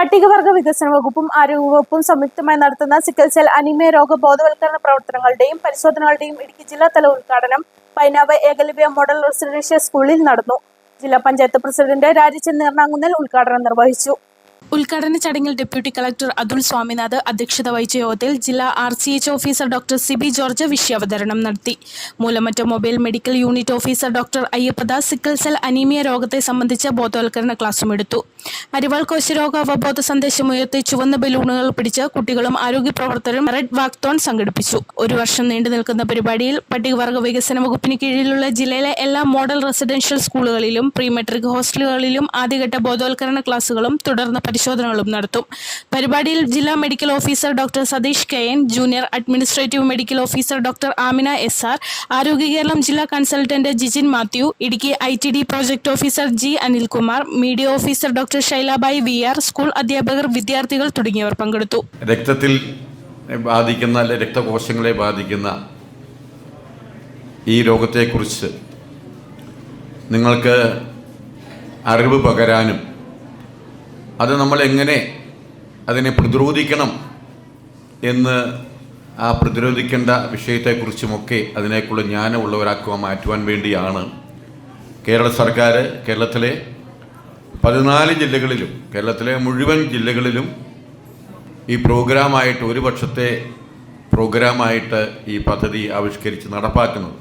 പട്ടികവർഗ വികസന വകുപ്പും ആരോഗ്യ വകുപ്പും സംയുക്തമായി നടത്തുന്ന സിക്കൽ സെൽ അനിമയ രോഗ ബോധവൽക്കരണ പ്രവർത്തനങ്ങളുടെയും പരിശോധനകളുടെയും ഇടുക്കി ജില്ലാതല ഉദ്ഘാടനം പൈനാവ് ഏകലവ്യ മോഡൽ റെസിഡൻഷ്യൽ സ്കൂളിൽ നടന്നു. ജില്ലാ പഞ്ചായത്ത് പ്രസിഡന്റ് രാജചന്ദ് എറണാകുന്നൽ ഉദ്ഘാടനം നിർവഹിച്ചു. ഉദ്ഘാടന ചടങ്ങിൽ ഡെപ്യൂട്ടി കളക്ടർ അതുൽ സ്വാമിനാഥ് അധ്യക്ഷത വഹിച്ച യോഗത്തിൽ ജില്ലാ R C H officer doctor Sibi George വിഷയാവതരണം നടത്തി. മൂലമറ്റ mobile medical unit officer doctor Ayyappadas sickle cell anaemia രോഗത്തെ സംബന്ധിച്ച ബോധവൽക്കരണ ക്ലാസ്സും എടുത്തു. അരിവാൾ കോശരോഗ അവബോധ സന്ദേശം ഉയർത്തി ചുവന്ന ബലൂണുകൾ പിടിച്ച് കുട്ടികളും ആരോഗ്യ പ്രവർത്തകരും റെഡ് വാക്തോൺ സംഘടിപ്പിച്ചു. ഒരു വർഷം നീണ്ടു നിൽക്കുന്ന പരിപാടിയിൽ പട്ടികവർഗ വികസന വകുപ്പിന് കീഴിലുള്ള ജില്ലയിലെ എല്ലാ മോഡൽ റെസിഡൻഷ്യൽ സ്കൂളുകളിലും പ്രീമെട്രിക് ഹോസ്റ്റലുകളിലും ആദ്യഘട്ട ബോധവൽക്കരണ ക്ലാസുകളും തുടർന്ന് പരിശോധനകളും നടത്തും. പരിപാടിയിൽ ജില്ലാ medical officer doctor Satheesh K N junior administrative medical officer doctor Amina S R Arogya Keralam ജില്ലാ consultant Jijin Mathew Idukki I T D project officer G Anilkumar media officer doctor Shailabai V R school അധ്യാപകർ വിദ്യാർത്ഥികൾ തുടങ്ങിയവർ പങ്കെടുത്തു. രക്തത്തിൽ ബാധിക്കുന്ന രക്തകോശങ്ങളെ ബാധിക്കുന്ന ഈ രോഗത്തെക്കുറിച്ച് നിങ്ങൾക്ക് അറിവ് പകരാനും അത് നമ്മൾ എങ്ങനെ അതിനെ പ്രതിരോധിക്കണം എന്ന് ആ പ്രതിരോധിക്കേണ്ട വിഷയത്തെക്കുറിച്ചുമൊക്കെ അതിനേക്കുള്ള ജ്ഞാനമുള്ളവരാക്കുക മാറ്റുവാൻ വേണ്ടിയാണ് കേരള സർക്കാർ കേരളത്തിലെ പതിനാല് ജില്ലകളിലും കേരളത്തിലെ മുഴുവൻ ജില്ലകളിലും ഈ പ്രോഗ്രാമായിട്ട് ഒരു വർഷത്തെ പ്രോഗ്രാമായിട്ട് ഈ പദ്ധതി ആവിഷ്കരിച്ച് നടപ്പാക്കുന്നത്.